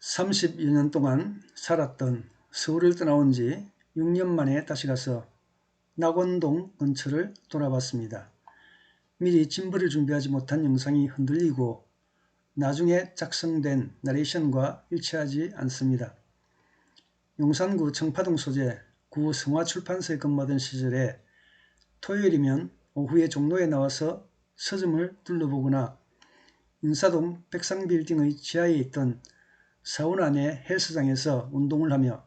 30여 년 동안 살았던 서울을 떠나온 지 6년 만에 다시 가서 낙원동 근처를 돌아봤습니다. 미리 진부를 준비하지 못한 영상이 흔들리고 나중에 작성된 나레이션과 일치하지 않습니다. 용산구 청파동 소재 구 성화출판사에 근무하던 시절에 토요일이면 오후에 종로에 나와서 서점을 둘러보거나 인사동 백상빌딩의 지하에 있던 사우나 내 헬스장에서 운동을 하며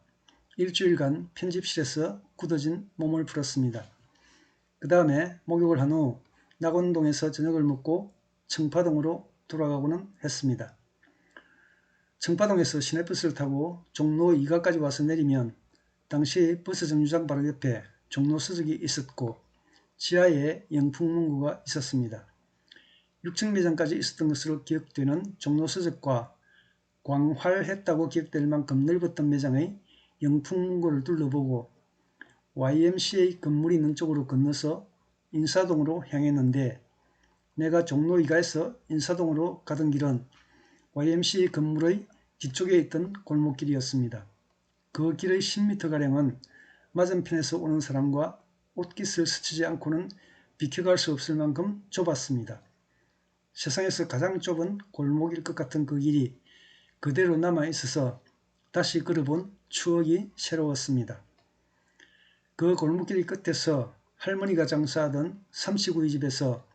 일주일간 편집실에서 굳어진 몸을 풀었습니다. 그 다음에 목욕을 한 후 낙원동에서 저녁을 먹고 청파동으로 돌아가고는 했습니다. 청파동에서 시내버스를 타고 종로 2가까지 와서 내리면 당시 버스 정류장 바로 옆에 종로 서적이 있었고 지하에 영풍문구가 있었습니다. 6층 매장까지 있었던 것으로 기억되는 종로 서적과 광활했다고 기억될 만큼 넓었던 매장의 영풍 문고를 둘러보고 YMCA 건물이 있는 쪽으로 건너서 인사동으로 향했는데 내가 종로 2가에서 인사동으로 가던 길은 YMCA 건물의 뒤쪽에 있던 골목길이었습니다. 그 길의 10m가량은 맞은편에서 오는 사람과 옷깃을 스치지 않고는 비켜갈 수 없을 만큼 좁았습니다. 세상에서 가장 좁은 골목일 것 같은 그 길이 그대로 남아 있어서 다시 걸어본 추억이 새로웠습니다. 그 골목길 끝에서 할머니가 장사하던 삼치구이 집에서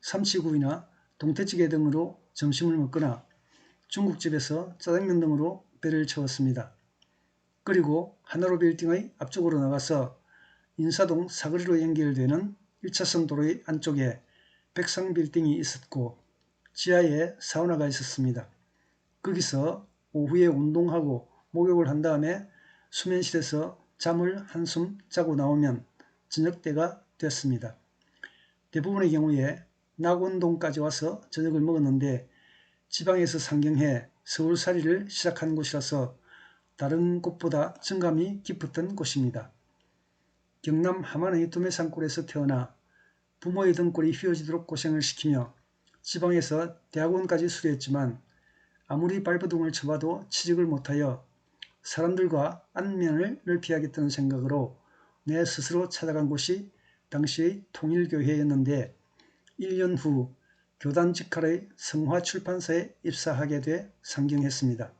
삼치구이나 동태찌개 등으로 점심을 먹거나 중국집에서 짜장면 등으로 배를 채웠습니다. 그리고 하나로 빌딩의 앞쪽으로 나가서 인사동 사거리로 연결되는 1차선 도로의 안쪽에 백상 빌딩이 있었고 지하에 사우나가 있었습니다. 거기서 오후에 운동하고 목욕을 한 다음에 수면실에서 잠을 한숨 자고 나오면 저녁때가 됐습니다. 대부분의 경우에 낙원동까지 와서 저녁을 먹었는데 지방에서 상경해 서울살이를 시작한 곳이라서 다른 곳보다 정감이 깊었던 곳입니다. 경남 함안의 두메산골에서 태어나 부모의 등골이 휘어지도록 고생을 시키며 지방에서 대학원까지 수료했지만 아무리 발버둥을 쳐봐도 취직을 못하여 사람들과 안면을 넓히야겠다는 생각으로 내 스스로 찾아간 곳이 당시의 통일교회였는데 1년 후 교단 직할의 성화출판사에 입사하게 돼 상경했습니다.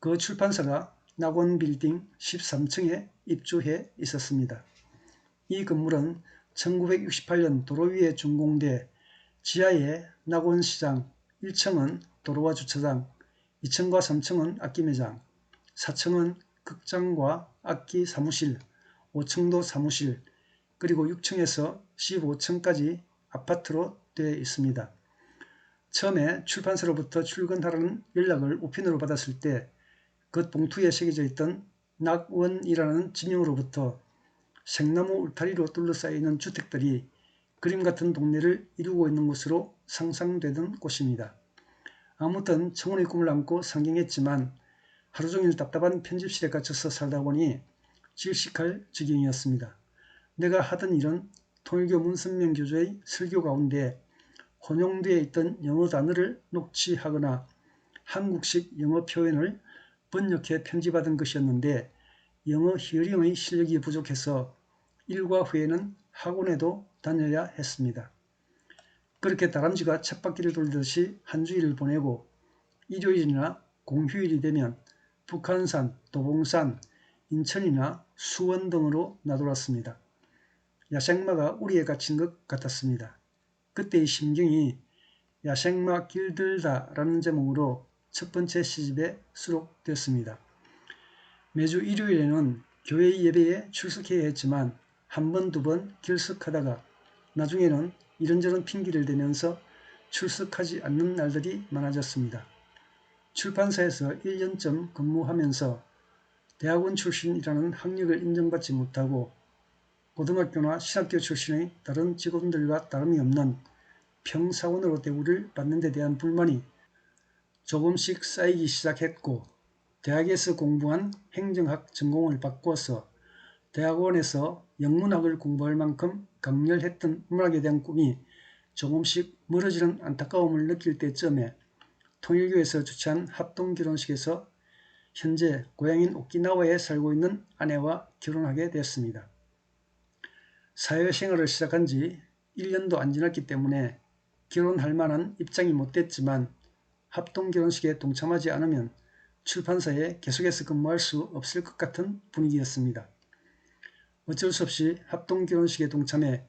그 출판사가 낙원 빌딩 13층에 입주해 있었습니다. 이 건물은 1968년 도로 위에 준공돼 지하에 낙원시장, 1층은 도로와 주차장, 2층과 3층은 악기 매장, 4층은 극장과 악기 사무실, 5층도 사무실, 그리고 6층에서 15층까지 아파트로 되어 있습니다. 처음에 출판사로부터 출근하라는 연락을 우편으로 받았을 때 그 봉투에 새겨져 있던 낙원이라는 지명으로부터 생나무 울타리로 둘러싸여 있는 주택들이 그림 같은 동네를 이루고 있는 것으로 상상되던 곳입니다. 아무튼 청혼의 꿈을 안고 상경했지만 하루 종일 답답한 편집실에 갇혀서 살다 보니 질식할 지경이었습니다. 내가 하던 일은 통일교 문선명 교주의 설교 가운데 혼용되어 있던 영어 단어를 녹취하거나 한국식 영어 표현을 번역해 편집하던 것이었는데 영어 히어링의 실력이 부족해서 일과 후에는 학원에도 다녀야 했습니다. 그렇게 다람쥐가 쳇바퀴를 돌듯이 한 주일을 보내고 일요일이나 공휴일이 되면 북한산, 도봉산, 인천이나 수원 등으로 나돌았습니다. 야생마가 우리에 갇힌 것 같았습니다. 그때의 심경이 야생마 길들다 라는 제목으로 첫 번째 시집에 수록되었습니다. 매주 일요일에는 교회 예배에 출석해야 했지만 한 번, 두번 결석하다가 나중에는 이런저런 핑계를 대면서 출석하지 않는 날들이 많아졌습니다. 출판사에서 1년쯤 근무하면서 대학원 출신이라는 학력을 인정받지 못하고 고등학교나 신학교 출신의 다른 직원들과 다름이 없는 평사원으로 대우를 받는 데 대한 불만이 조금씩 쌓이기 시작했고 대학에서 공부한 행정학 전공을 바꿔서 대학원에서 영문학을 공부할 만큼 강렬했던 문학에 대한 꿈이 조금씩 멀어지는 안타까움을 느낄 때쯤에 통일교에서 주최한 합동결혼식에서 현재 고향인 오키나와에 살고 있는 아내와 결혼하게 되었습니다. 사회생활을 시작한 지 1년도 안 지났기 때문에 결혼할 만한 입장이 못 됐지만 합동결혼식에 동참하지 않으면 출판사에 계속해서 근무할 수 없을 것 같은 분위기였습니다. 어쩔 수 없이 합동 결혼식에 동참해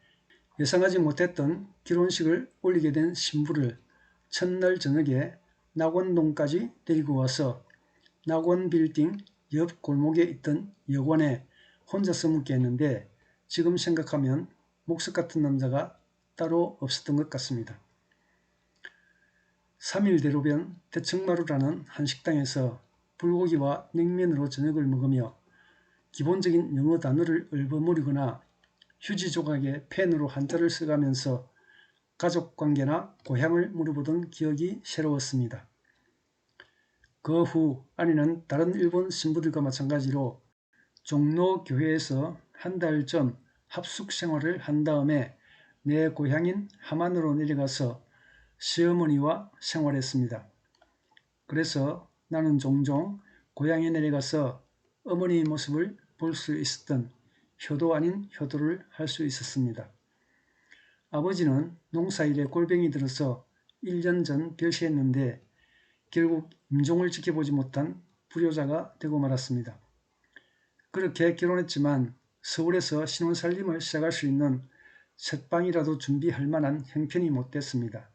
예상하지 못했던 결혼식을 올리게 된 신부를 첫날 저녁에 낙원동까지 데리고 와서 낙원 빌딩 옆 골목에 있던 여관에 혼자서 묵게 했는데 지금 생각하면 목석 같은 남자가 따로 없었던 것 같습니다. 3일 대로변 대청마루라는 한 식당에서 불고기와 냉면으로 저녁을 먹으며 기본적인 영어 단어를 읊어무리거나 휴지 조각에 펜으로 한자를 써가면서 가족관계나 고향을 물어보던 기억이 새로웠습니다. 그 후 아내는 다른 일본 신부들과 마찬가지로 종로교회에서 한 달 전 합숙 생활을 한 다음에 내 고향인 하만으로 내려가서 시어머니와 생활했습니다. 그래서 나는 종종 고향에 내려가서 어머니의 모습을 볼 수 있었던 효도 아닌 효도를 할 수 있었습니다. 아버지는 농사일에 골병이 들어서 1년 전 별세했는데 결국 임종을 지켜보지 못한 불효자가 되고 말았습니다. 그렇게 결혼했지만 서울에서 신혼살림을 시작할 수 있는 책방이라도 준비할 만한 형편이 못 됐습니다.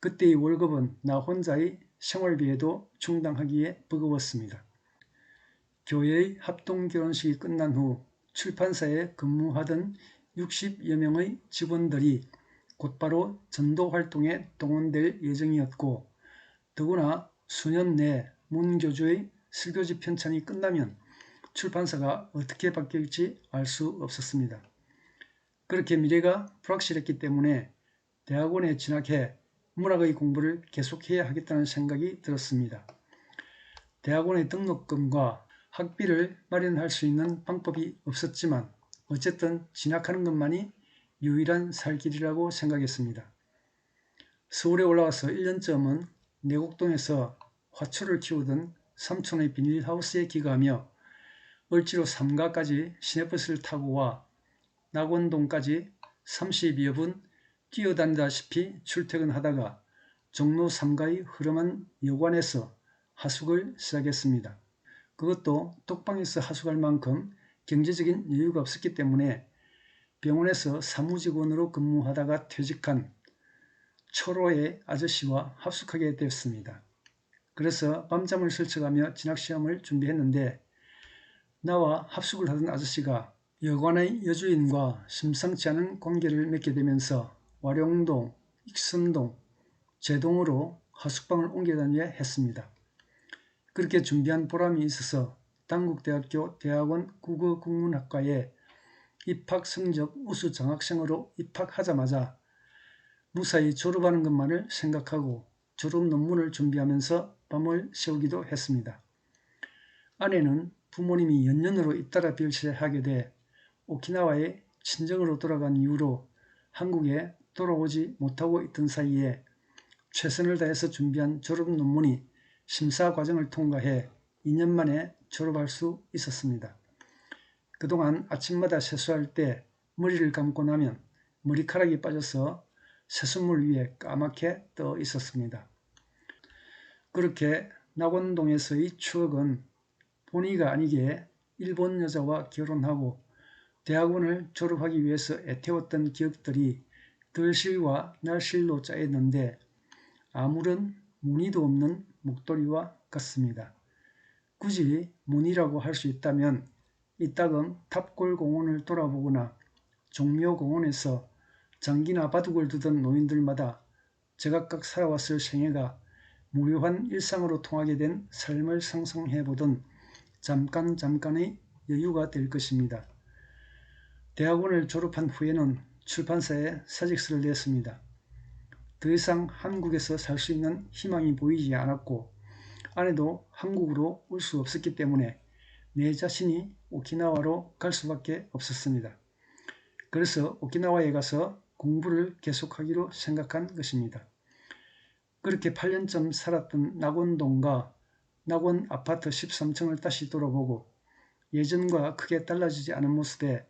그때의 월급은 나 혼자의 생활비에도 충당하기에 버거웠습니다. 교회의 합동결혼식이 끝난 후 출판사에 근무하던 60여 명의 직원들이 곧바로 전도 활동에 동원될 예정이었고 더구나 수년 내 문교주의 설교지 편찬이 끝나면 출판사가 어떻게 바뀔지 알 수 없었습니다. 그렇게 미래가 불확실했기 때문에 대학원에 진학해 문학의 공부를 계속해야 하겠다는 생각이 들었습니다. 대학원의 등록금과 학비를 마련할 수 있는 방법이 없었지만 어쨌든 진학하는 것만이 유일한 살 길이라고 생각했습니다. 서울에 올라와서 1년쯤은 내곡동에서 화초를 키우던 삼촌의 비닐하우스에 기가하며 을지로 삼가까지 시내버스를 타고 와 낙원동까지 30여 분 뛰어다니다시피 출퇴근하다가 종로 3가의 흐름한 여관에서 하숙을 시작했습니다. 그것도 똑방에서 하숙할 만큼 경제적인 여유가 없었기 때문에 병원에서 사무직원으로 근무하다가 퇴직한 초로의 아저씨와 합숙하게 되었습니다. 그래서 밤잠을 설쳐가며 진학시험을 준비했는데 나와 합숙을 하던 아저씨가 여관의 여주인과 심상치 않은 관계를 맺게 되면서 와룡동, 익선동, 제동으로 하숙방을 옮겨 다녀야 했습니다. 그렇게 준비한 보람이 있어서 당국대학교 대학원 국어국문학과에 입학 성적 우수 장학생으로 입학하자마자 무사히 졸업하는 것만을 생각하고 졸업 논문을 준비하면서 밤을 새우기도 했습니다. 아내는 부모님이 연년으로 잇따라 별세하게 돼 오키나와에 친정으로 돌아간 이후로 한국에 돌아오지 못하고 있던 사이에 최선을 다해서 준비한 졸업 논문이 심사 과정을 통과해 2년 만에 졸업할 수 있었습니다. 그동안 아침마다 세수할 때 머리를 감고 나면 머리카락이 빠져서 세수물 위에 까맣게 떠 있었습니다. 그렇게 낙원동에서의 추억은 본의가 아니게 일본 여자와 결혼하고 대학원을 졸업하기 위해서 애태웠던 기억들이 들실과 날실로 짜였는데 아무런 무늬도 없는 목도리와 같습니다. 굳이 무늬라고 할 수 있다면 이따금 탑골공원을 돌아보거나 종묘공원에서 장기나 바둑을 두던 노인들마다 제각각 살아왔을 생애가 무료한 일상으로 통하게 된 삶을 상상해보던 잠깐 잠깐의 여유가 될 것입니다. 대학원을 졸업한 후에는 출판사에 사직서를 냈습니다. 더 이상 한국에서 살 수 있는 희망이 보이지 않았고 아내도 한국으로 올 수 없었기 때문에 내 자신이 오키나와로 갈 수밖에 없었습니다. 그래서 오키나와에 가서 공부를 계속하기로 생각한 것입니다. 그렇게 8년쯤 살았던 낙원동과 낙원 아파트 13층을 다시 돌아보고 예전과 크게 달라지지 않은 모습에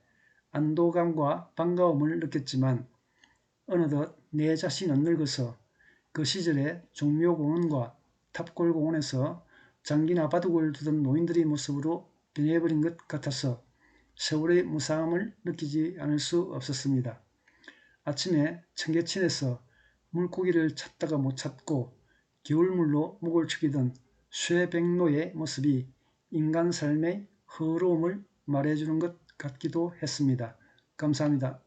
안도감과 반가움을 느꼈지만 어느덧 내 자신은 늙어서 그 시절의 종묘공원과 탑골공원에서 장기나 바둑을 두던 노인들의 모습으로 변해버린 것 같아서 세월의 무상함을 느끼지 않을 수 없었습니다. 아침에 청계천에서 물고기를 찾다가 못 찾고 겨울물로 목을 축이던 쇠백로의 모습이 인간 삶의 허로움을 말해주는 것 같기도 했습니다. 감사합니다.